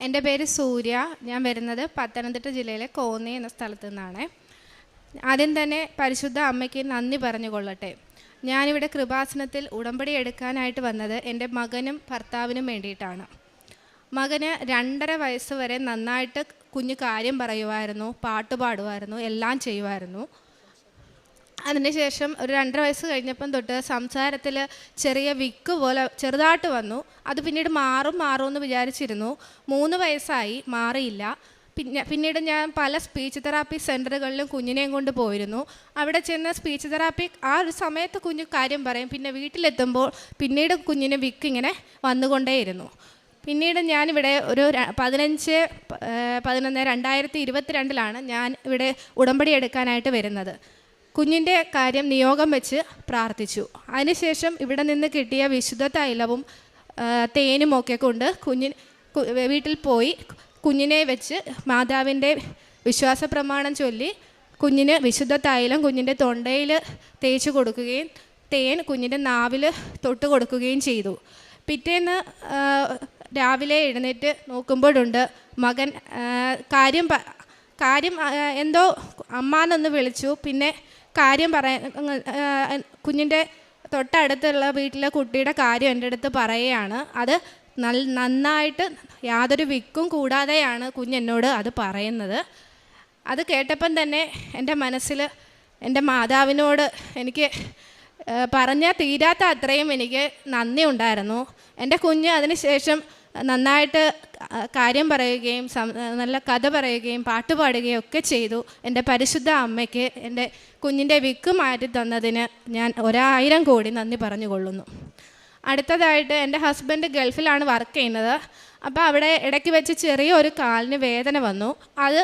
എന്റെ പേര് സൂര്യ. ഞാൻ വരുന്നത് പത്തനംതിട്ട ജില്ലയിലെ കോന്നി എന്ന സ്ഥലത്തു നിന്നാണ്. ആദ്യം തന്നെ പരിശുദ്ധ അമ്മയ്ക്ക് നന്ദി പറഞ്ഞുകൊള്ളട്ടെ. ഞാനിവിടെ കൃപാസനത്തിൽ ഉടമ്പടി എടുക്കാനായിട്ട് വന്നത് എന്റെ മകനും ഭർത്താവിനും വേണ്ടിയിട്ടാണ്. മകന് രണ്ടര വയസ്സ് വരെ നന്നായിട്ട് കുഞ്ഞു കാര്യം പറയുമായിരുന്നു പാട്ട് പാടുമായിരുന്നു എല്ലാം ചെയ്യുമായിരുന്നു അതിനുശേഷം ഒരു രണ്ടര വയസ്സ് കഴിഞ്ഞപ്പം തൊട്ട് സംസാരത്തിൽ ചെറിയ വിക്ക് പോലെ ചെറുതായിട്ട് വന്നു. അത് പിന്നീട് മാറും മാറും എന്ന് വിചാരിച്ചിരുന്നു. മൂന്ന് വയസ്സായി മാറിയില്ല. പിന്നെ പിന്നീട് ഞാൻ പല സ്പീച്ച് തെറാപ്പി സെന്ററുകളിലും കുഞ്ഞിനെയും കൊണ്ട് പോയിരുന്നു. അവിടെ ചെന്ന് സ്പീച്ച് തെറാപ്പി ആ ഒരു സമയത്ത് കുഞ്ഞ് കാര്യം പറയും. പിന്നെ വീട്ടിലെത്തുമ്പോൾ പിന്നീട് കുഞ്ഞിന് വിക്ക് ഇങ്ങനെ വന്നുകൊണ്ടേയിരുന്നു. പിന്നീട് ഞാനിവിടെ ഒരു പതിനഞ്ച് പതിനൊന്ന് രണ്ടായിരത്തി ഇരുപത്തിരണ്ടിലാണ് ഞാൻ ഇവിടെ ഉടമ്പടി എടുക്കാനായിട്ട് വരുന്നത്. കുഞ്ഞിന്റെ കാര്യം നിയോഗം വെച്ച് പ്രാർത്ഥിച്ചു. അതിനുശേഷം ഇവിടെ നിന്ന് കിട്ടിയ വിശുദ്ധ തൈലവും തേനും ഒക്കെ കൊണ്ട് കുഞ്ഞിന് വീട്ടിൽ പോയി കുഞ്ഞിനെ വെച്ച് മാതാവിന്റെ വിശ്വാസ പ്രമാണം ചൊല്ലി കുഞ്ഞിന് വിശുദ്ധ തൈലം കുഞ്ഞിന്റെ തൊണ്ടയിൽ തേച്ച് കൊടുക്കുകയും തേൻ കുഞ്ഞിന്റെ നാവിൽ തൊട്ട് കൊടുക്കുകയും ചെയ്തു. പിറ്റേന്ന് രാവിലെ എഴുന്നേറ്റ് നോക്കുമ്പോഴുണ്ട് മകൻ കാര്യം കാര്യം എന്തോ അമ്മാന്നൊന്ന് വിളിച്ചു. പിന്നെ കാര്യം പറയാൻ കുഞ്ഞിന്റെ തൊട്ടടുത്തുള്ള വീട്ടിലെ കുട്ടിയുടെ കാര്യം എന്റെ അടുത്ത് പറയുകയാണ്. അത് നന്നായിട്ട് യാതൊരു വിക്കും കൂടാതെയാണ് കുഞ്ഞെന്നോട് അത് പറയുന്നത്. അത് കേട്ടപ്പം തന്നെ എന്റെ മനസ്സിൽ എന്റെ മാതാവിനോട് എനിക്ക് പറഞ്ഞാൽ തീരാത്ത അത്രയും എനിക്ക് നന്ദി ഉണ്ടായിരുന്നു. എന്റെ കുഞ്ഞ് അതിന് ശേഷം നന്നായിട്ട് കാര്യം പറയുകയും നല്ല കഥ പറയുകയും പാട്ട് പാടുകയും ഒക്കെ ചെയ്തു. എന്റെ പരിശുദ്ധ അമ്മയ്ക്ക് എന്റെ കുഞ്ഞിന്റെ വിക്ക് മാറ്റി തന്നതിന് ഞാൻ ഒരായിരം കോടി നന്ദി പറഞ്ഞുകൊള്ളുന്നു. അടുത്തതായിട്ട് എന്റെ ഹസ്ബൻഡ് ഗൾഫിലാണ് വർക്ക് ചെയ്യുന്നത്. അപ്പോൾ അവിടെ ഇടയ്ക്ക് വെച്ച് ചെറിയൊരു കാലിന് വേദന വന്നു. അത്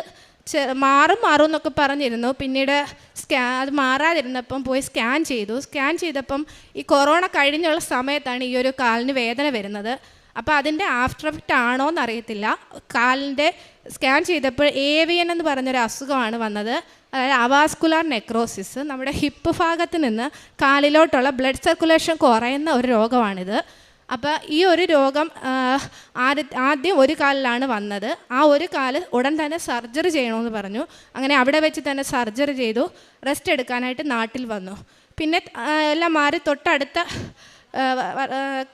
മാറും മാറും എന്നൊക്കെ പറഞ്ഞിരുന്നു. പിന്നീട് സ്കാ അത് മാറാതിരുന്നപ്പം പോയി സ്കാൻ ചെയ്തു. സ്കാൻ ചെയ്തപ്പം ഈ കൊറോണ കഴിഞ്ഞുള്ള സമയത്താണ് ഈ ഒരു കാലിന് വേദന വരുന്നത്. അപ്പോൾ അതിന്റെ ആഫ്റ്റർ എഫക്റ്റ് ആണോ എന്നറിയത്തില്ല കാലിന്റെ സ്കാൻ ചെയ്തപ്പോൾ ഏവിയൻ എന്ന് പറഞ്ഞൊരു അസുഖമാണ് വന്നത്. അതായത് അവാസ്കുലാർ നെക്രോസിസ്. നമ്മുടെ ഹിപ്പ് ഭാഗത്ത് നിന്ന് കാലിലോട്ടുള്ള ബ്ലഡ് സർക്കുലേഷൻ കുറയുന്ന ഒരു രോഗമാണിത്. അപ്പോൾ ഈ ഒരു രോഗം ആദ്യ- ഒരു കാലിലാണ് വന്നത്. ആ ഒരു കാൽ ഉടൻ തന്നെ സർജറി ചെയ്യണമെന്ന് പറഞ്ഞു. അങ്ങനെ അവിടെ വെച്ച് തന്നെ സർജറി ചെയ്തു. റെസ്റ്റ് എടുക്കാനായിട്ട് നാട്ടിൽ വന്നു. പിന്നെ എല്ലാം മാറി തൊട്ടടുത്ത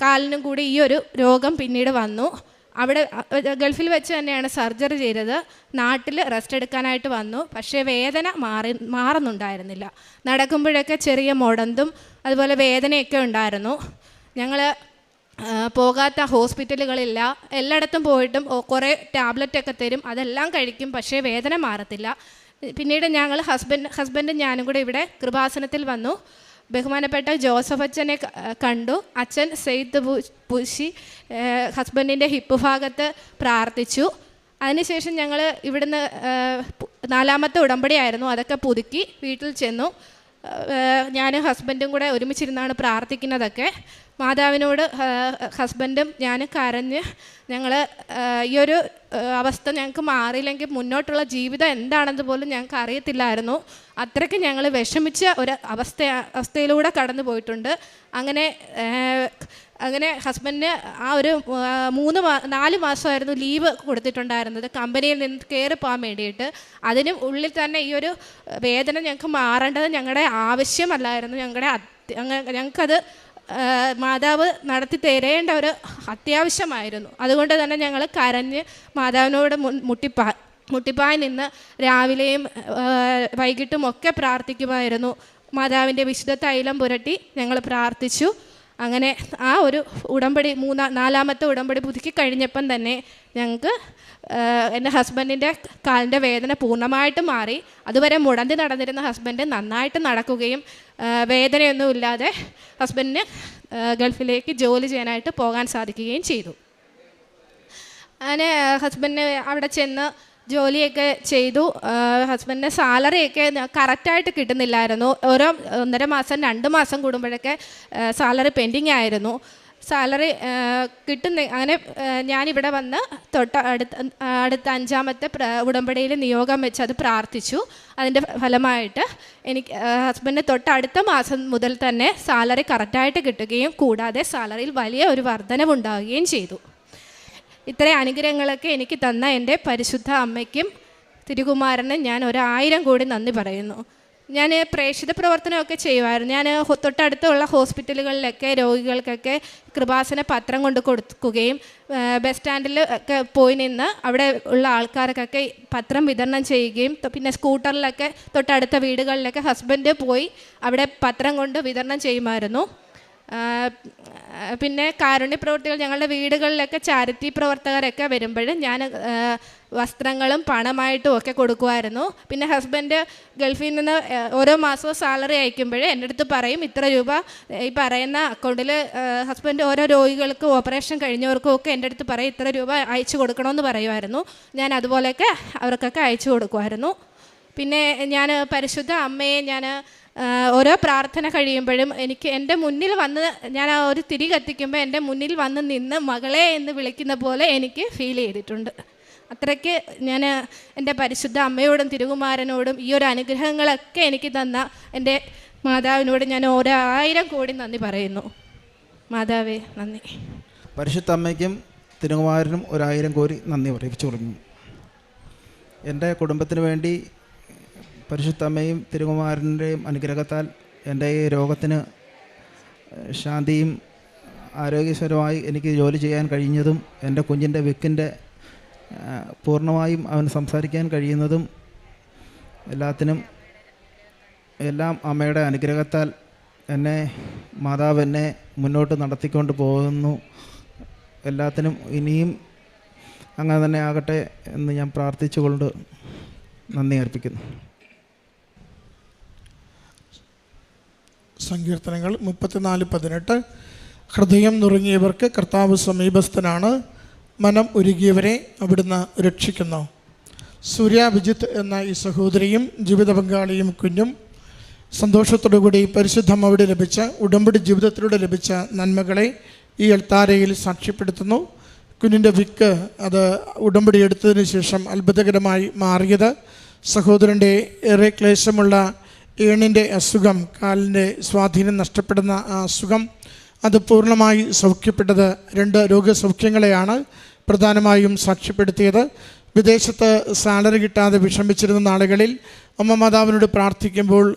കാലിനും കൂടി ഈ ഒരു രോഗം പിന്നീട് വന്നു. അവിടെ ഗൾഫിൽ വെച്ച് തന്നെയാണ് സർജറി ചെയ്തത്. നാട്ടിൽ റെസ്റ്റ് എടുക്കാനായിട്ട് വന്നു. പക്ഷേ വേദന മാറി മാറുന്നുണ്ടായിരുന്നില്ല. നടക്കുമ്പോഴൊക്കെ ചെറിയ മുടന്തും അതുപോലെ വേദനയൊക്കെ ഉണ്ടായിരുന്നു. ഞങ്ങൾ പോകാത്ത ഹോസ്പിറ്റലുകളില്ല. എല്ലായിടത്തും പോയിട്ടും കുറേ ടാബ്ലറ്റൊക്കെ തരും. അതെല്ലാം കഴിക്കും പക്ഷേ വേദന മാറത്തില്ല. പിന്നീട് ഞങ്ങൾ ഹസ്ബൻഡ് ഹസ്ബൻഡും ഞാനും കൂടെ ഇവിടെ കൃപാസനത്തിൽ വന്നു. ബഹുമാനപ്പെട്ട ജോസഫ് അച്ഛനെ കണ്ടു. അച്ഛൻ സെയ്ത്ത് പൂശി ഹസ്ബൻഡിന്റെ ഹിപ്പ് ഭാഗത്ത് പ്രാർത്ഥിച്ചു. അതിനുശേഷം ഞങ്ങൾ ഇവിടുന്ന് നാലാമത്തെ ഉടമ്പടി നാലാമത്തെ ഉടമ്പടിയായിരുന്നു അതൊക്കെ പുതുക്കി വീട്ടിൽ ചെന്നു. ഞാനും ഹസ്ബൻഡും കൂടെ ഒരുമിച്ചിരുന്നാണ് പ്രാർത്ഥിക്കുന്നതൊക്കെ. മാതാവിനോട് ഹസ്ബൻഡും ഞാൻ കരഞ്ഞ് ഞങ്ങൾ ഈ ഒരു അവസ്ഥ ഞങ്ങൾക്ക് മാറിയില്ലെങ്കിൽ മുന്നോട്ടുള്ള ജീവിതം എന്താണെന്ന് പോലും ഞങ്ങൾക്ക് അറിയത്തില്ലായിരുന്നു. അത്രയ്ക്ക് ഞങ്ങൾ വിഷമിച്ച ഒരു അവസ്ഥ അവസ്ഥയിലൂടെ കടന്നു പോയിട്ടുണ്ട്. അങ്ങനെ അങ്ങനെ ഹസ്ബൻഡിന് ആ ഒരു മൂന്ന് മാ നാല് മാസമായിരുന്നു ലീവ് കൊടുത്തിട്ടുണ്ടായിരുന്നത് കമ്പനിയിൽ നിന്ന് കയറി പോകാൻ വേണ്ടിയിട്ട്. അതിനും ഉള്ളിൽ തന്നെ ഈ ഒരു വേദന ഞങ്ങൾക്ക് മാറേണ്ടത് ഞങ്ങളുടെ ആവശ്യമല്ലായിരുന്നു. ഞങ്ങളുടെ ഞങ്ങൾക്കത് മാതാവ് നടത്തി തരേണ്ട ഒരു അത്യാവശ്യമായിരുന്നു. അതുകൊണ്ട് തന്നെ ഞങ്ങൾ കരഞ്ഞ് മാതാവിനോട് മുട്ടിപ്പാ മുട്ടിപ്പായി നിന്ന് രാവിലെയും വൈകിട്ടും ഒക്കെ പ്രാർത്ഥിക്കുമായിരുന്നു. മാതാവിന്റെ വിശുദ്ധ തൈലം പുരട്ടി ഞങ്ങൾ പ്രാർത്ഥിച്ചു. അങ്ങനെ ആ ഒരു ഉടമ്പടി മൂന്നാ നാലാമത്തെ ഉടമ്പടി പുതുക്കി കഴിഞ്ഞപ്പം തന്നെ ഞങ്ങൾക്ക് എന്റെ ഹസ്ബൻഡിന്റെ കാലിന്റെ വേദന പൂർണമായിട്ട് മാറി. അതുവരെ മുടന്തി നടന്നിരുന്ന ഹസ്ബൻഡ് നന്നായിട്ട് നടക്കുകയും വേദനയൊന്നും ഇല്ലാതെ ഹസ്ബൻഡിന് ഗൾഫിലേക്ക് ജോലി ചെയ്യാനായിട്ട് പോകാൻ സാധിക്കുകയും ചെയ്തു. അങ്ങനെ ഹസ്ബൻഡിന് അവിടെ ചെന്ന് ജോലിയൊക്കെ ചെയ്തു. ഹസ്ബൻഡിന്റെ സാലറിയൊക്കെ കറക്റ്റായിട്ട് കിട്ടുന്നില്ലായിരുന്നു. ഓരോ ഒന്നര മാസം രണ്ട് മാസം കൂടുമ്പോഴൊക്കെ സാലറി പെൻഡിങ് ആയിരുന്നു സാലറി കിട്ടുന്ന അങ്ങനെ ഞാനിവിടെ വന്ന് തൊട്ട് അടുത്ത അടുത്ത അഞ്ചാമത്തെ ഉടമ്പടിയിൽ നിയോഗം വെച്ച് അത് പ്രാർത്ഥിച്ചു. അതിന്റെ ഫലമായിട്ട് എനിക്ക് ഹസ്ബൻഡിന് തൊട്ട് അടുത്ത മാസം മുതൽ തന്നെ സാലറി കറക്റ്റായിട്ട് കിട്ടുകയും കൂടാതെ സാലറിയിൽ വലിയ ഒരു വർധനവുണ്ടാവുകയും ചെയ്തു. ഇത്രയും അനുഗ്രഹങ്ങളൊക്കെ എനിക്ക് തന്ന എന്റെ പരിശുദ്ധ അമ്മയ്ക്കും തിരുകുമാരനും ഞാൻ ഒരായിരം കോടി നന്ദി പറയുന്നു. ഞാൻ പ്രേക്ഷിത പ്രവർത്തനമൊക്കെ ചെയ്യുമായിരുന്നു. ഞാൻ തൊട്ടടുത്തുള്ള ഹോസ്പിറ്റലുകളിലൊക്കെ രോഗികൾക്കൊക്കെ കൃപാസന പത്രം കൊണ്ട് കൊടുക്കുകയും ബസ് സ്റ്റാൻഡിൽ ഒക്കെ പോയി നിന്ന് അവിടെ ഉള്ള ആൾക്കാർക്കൊക്കെ പത്രം വിതരണം ചെയ്യുകയും പിന്നെ സ്കൂട്ടറിലൊക്കെ തൊട്ടടുത്ത വീടുകളിലൊക്കെ ഹസ്ബൻഡ് പോയി അവിടെ പത്രം കൊണ്ട് വിതരണം ചെയ്യുമായിരുന്നു. പിന്നെ കാരുണ്യ പ്രവർത്തികൾ ഞങ്ങളുടെ വീടുകളിലൊക്കെ ചാരിറ്റി പ്രവർത്തകരൊക്കെ വരുമ്പോൾ ഞാൻ വസ്ത്രങ്ങളും പണമായിട്ടും ഒക്കെ കൊടുക്കുമായിരുന്നു പിന്നെ ഹസ്ബൻഡ് ഗൾഫിൽ നിന്ന് ഓരോ മാസവും സാലറി അയക്കുമ്പോഴേ എന്റെ അടുത്ത് പറയും ഇത്ര രൂപ ഈ പറയുന്ന അക്കൗണ്ടിൽ ഹസ്ബൻഡ് ഓരോ രോഗികൾക്കും ഓപ്പറേഷൻ കഴിഞ്ഞവർക്കും ഒക്കെ എന്റെ അടുത്ത് പറയും ഇത്ര രൂപ അയച്ചു കൊടുക്കണമെന്ന് പറയുമായിരുന്നു ഞാൻ അതുപോലെയൊക്കെ അവർക്കൊക്കെ അയച്ചു കൊടുക്കുമായിരുന്നു പിന്നെ ഞാൻ പരിശുദ്ധ അമ്മയെ ഞാൻ ഓരോ പ്രാർത്ഥന കഴിയുമ്പോഴും എനിക്ക് എന്റെ മുന്നിൽ വന്ന് ഞാൻ ആ ഒരു തിരി കത്തിക്കുമ്പോൾ എന്റെ മുന്നിൽ വന്ന് നിന്ന് മകളെ എന്ന് വിളിക്കുന്ന പോലെ എനിക്ക് ഫീൽ ചെയ്തിട്ടുണ്ട്. അത്രയ്ക്ക് ഞാൻ എന്റെ പരിശുദ്ധ അമ്മയോടും തിരുകുമാരനോടും ഈ ഒരു അനുഗ്രഹങ്ങളൊക്കെ എനിക്ക് തന്ന എന്റെ മാതാവിനോട് ഞാൻ ഓരോ ആയിരം കോടി നന്ദി പറയുന്നു. മാതാവേ നന്ദി. പരിശുദ്ധ അമ്മയ്ക്കും തിരുകുമാരനും ഒരായിരം കോടി നന്ദി അറിയിച്ചു തുടങ്ങി. എന്റെ കുടുംബത്തിന് വേണ്ടി പരിശുദ്ധ അമ്മയും തിരുകുമാരന്റെയും അനുഗ്രഹത്താൽ എന്റെ ഈ രോഗത്തിന് ശാന്തിയും ആരോഗ്യസ്വരമായി എനിക്ക് ജോലി ചെയ്യാൻ കഴിഞ്ഞതും എന്റെ കുഞ്ഞിന്റെ വിക്കിന്റെ പൂർണമായും അവൻ സംസാരിക്കാൻ കഴിയുന്നതും എല്ലാത്തിനും എല്ലാം അമ്മയുടെ അനുഗ്രഹത്താൽ എന്നെ മാതാവ് എന്നെ മുന്നോട്ട് നടത്തിക്കൊണ്ട് പോകുന്നു. എല്ലാത്തിനും ഇനിയും അങ്ങനെ തന്നെ ആകട്ടെ എന്ന് ഞാൻ പ്രാർത്ഥിച്ചുകൊണ്ട് നന്ദി അർപ്പിക്കുന്നു. സങ്കീർത്തനങ്ങൾ മുപ്പത്തിനാല് പതിനെട്ട്. ഹൃദയം നുറുങ്ങിയവർക്ക് കർത്താവ് സമീപസ്ഥനാണ്. മനം ഉരുകിയവരെ അവിടുന്ന് രക്ഷിക്കുന്നു. സൂര്യ വിജിത്ത് എന്ന ഈ സഹോദരിയും ജീവിത പങ്കാളിയും കുഞ്ഞും സന്തോഷത്തോടുകൂടി അവിടെ ലഭിച്ച ഉടമ്പടി ജീവിതത്തിലൂടെ ലഭിച്ച നന്മകളെ ഈ എൽത്താരയിൽ സാക്ഷ്യപ്പെടുത്തുന്നു. കുഞ്ഞിന്റെ വിക്ക് അത് ഉടമ്പടി എടുത്തതിന് ശേഷം അത്ഭുതകരമായി മാറിയത്. സഹോദരന്റെ ഏറെ ക്ലേശമുള്ള ഏണിന്റെ അസുഖം കാലിന്റെ സ്വാധീനം നഷ്ടപ്പെടുന്ന ആ അസുഖം അത് പൂർണമായി സൗഖ്യപ്പെട്ടത് രണ്ട് രോഗസൗഖ്യങ്ങളെയാണ് പ്രധാനമായും സാക്ഷ്യപ്പെടുത്തിയത്. വിദേശത്ത് സാലറി കിട്ടാതെ വിഷമിച്ചിരുന്ന നാളുകളിൽ അമ്മ മാതാവിനോട് പ്രാർത്ഥിക്കുമ്പോൾ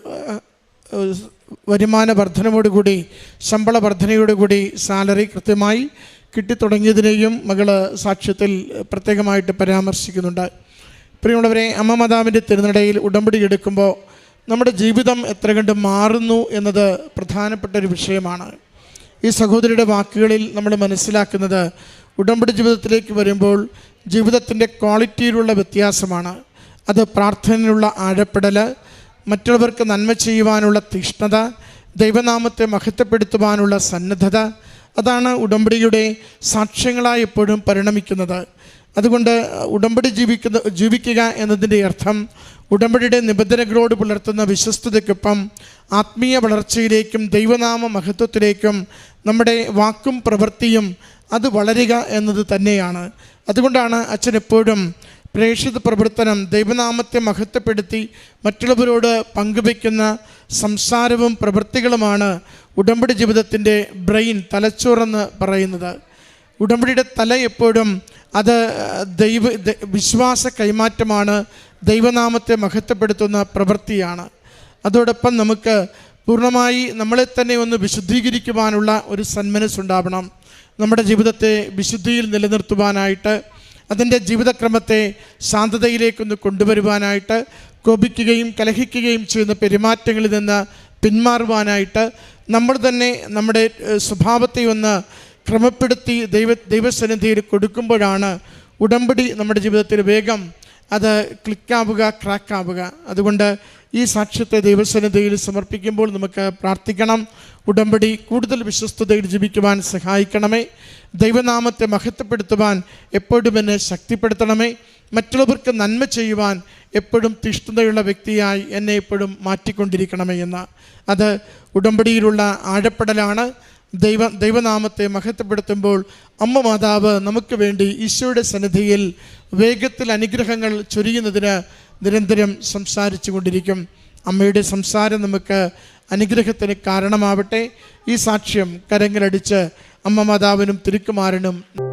വരുമാന വർധനയോടുകൂടി ശമ്പള വർധനയോടുകൂടി സാലറി കൃത്യമായി കിട്ടിത്തുടങ്ങിയതിനെയും മകൾ സാക്ഷ്യത്തിൽ പ്രത്യേകമായിട്ട് പരാമർശിക്കുന്നുണ്ട്. പ്രിയമുള്ളവരെ അമ്മ മാതാവിന്റെ തിരുനടയിൽ ഉടമ്പടി എടുക്കുമ്പോൾ നമ്മുടെ ജീവിതം എത്ര കണ്ട് മാറുന്നു എന്നത് പ്രധാനപ്പെട്ട ഒരു വിഷയമാണ്. ഈ സഹോദരിയുടെ വാക്കുകളിൽ നമ്മൾ മനസ്സിലാക്കുന്നത് ഉടമ്പടി ജീവിതത്തിലേക്ക് വരുമ്പോൾ ജീവിതത്തിന്റെ ക്വാളിറ്റിയിലുള്ള വ്യത്യാസമാണ്. അത് പ്രാർത്ഥനയിലുള്ള ആഴപ്പെടൽ മറ്റുള്ളവർക്ക് നന്മ ചെയ്യുവാനുള്ള തീഷ്ണത ദൈവനാമത്തെ മഹത്വപ്പെടുത്തുവാനുള്ള സന്നദ്ധത അതാണ് ഉടമ്പടിയുടെ സാക്ഷ്യങ്ങളായി എപ്പോഴും പരിണമിക്കുന്നത്. അതുകൊണ്ട് ഉടമ്പടി ജീവിക്കുന്ന ജീവിക്കുക എന്നതിന്റെ അർത്ഥം ഉടമ്പടിയുടെ നിബന്ധനകളോട് പുലർത്തുന്ന വിശ്വസ്തതയ്ക്കൊപ്പം ആത്മീയ വളർച്ചയിലേക്കും ദൈവനാമ മഹത്വത്തിലേക്കും നമ്മുടെ വാക്കും പ്രവൃത്തിയും അത് വളരുക എന്നത് തന്നെയാണ്. അതുകൊണ്ടാണ് അച്ഛൻ എപ്പോഴും പ്രേക്ഷിത പ്രവർത്തനം ദൈവനാമത്തെ മഹത്വപ്പെടുത്തി മറ്റുള്ളവരോട് പങ്കുവയ്ക്കുന്ന സംസാരവും പ്രവൃത്തികളുമാണ് ഉടമ്പടി ജീവിതത്തിന്റെ ബ്രെയിൻ തലച്ചോറെന്ന് പറയുന്നത്. ഉടമ്പടിയുടെ തല എപ്പോഴും അത് ദൈവ വിശ്വാസ കൈമാറ്റമാണ് ദൈവനാമത്തെ മഹത്വപ്പെടുത്തുന്ന പ്രവൃത്തിയാണ്. അതോടൊപ്പം നമുക്ക് പൂർണമായി നമ്മളെ തന്നെ ഒന്ന് വിശുദ്ധീകരിക്കുവാനുള്ള ഒരു സന്മനസ്സുണ്ടാവണം. നമ്മുടെ ജീവിതത്തെ വിശുദ്ധിയിൽ നിലനിർത്തുവാനായിട്ട് അതിന്റെ ജീവിതക്രമത്തെ ശാന്തതയിലേക്കൊന്ന് കൊണ്ടുവരുവാനായിട്ട് കോപിക്കുകയും കലഹിക്കുകയും ചെയ്യുന്ന പെരുമാറ്റങ്ങളിൽ നിന്ന് പിന്മാറുവാനായിട്ട് നമ്മൾ തന്നെ നമ്മുടെ സ്വഭാവത്തെ ഒന്ന് ക്രമപ്പെടുത്തി ദൈവ ദൈവസന്നിധിയിൽ കൊടുക്കുമ്പോഴാണ് ഉടമ്പടി നമ്മുടെ ജീവിതത്തിൽ വേഗം അത് ക്ലിക്കാവുക ക്രാക്കാവുക. അതുകൊണ്ട് ഈ സാക്ഷ്യത്തെ ദൈവസന്നിധിയിൽ സമർപ്പിക്കുമ്പോൾ നമുക്ക് പ്രാർത്ഥിക്കണം. ഉടമ്പടി കൂടുതൽ വിശ്വസ്തതയിൽ ജീവിക്കുവാൻ സഹായിക്കണമേ. ദൈവനാമത്തെ മഹത്വപ്പെടുത്തുവാൻ എപ്പോഴും എന്നെ ശക്തിപ്പെടുത്തണമേ. മറ്റുള്ളവർക്ക് നന്മ ചെയ്യുവാൻ എപ്പോഴും തിഷ്ഠതയുള്ള വ്യക്തിയായി എന്നെ എപ്പോഴും മാറ്റിക്കൊണ്ടിരിക്കണമേ എന്ന്. അത് ഉടമ്പടിയിലുള്ള ആഴപ്പെടലാണ്. ദൈവ ദൈവനാമത്തെ മഹത്വപ്പെടുത്തുമ്പോൾ അമ്മ മാതാവ് നമുക്ക് വേണ്ടി ഈശോയുടെ സന്നിധിയിൽ വേഗത്തിൽ അനുഗ്രഹങ്ങൾ ചൊരിയുന്നതിന് നിരന്തരം സംസാരിച്ചു കൊണ്ടിരിക്കും. അമ്മയുടെ സംസാരം നമുക്ക് അനുഗ്രഹത്തിന് കാരണമാവട്ടെ. ഈ സാക്ഷ്യം കരങ്ങളടിച്ച് അമ്മ മാതാവിനും തിരുക്കുമാരനും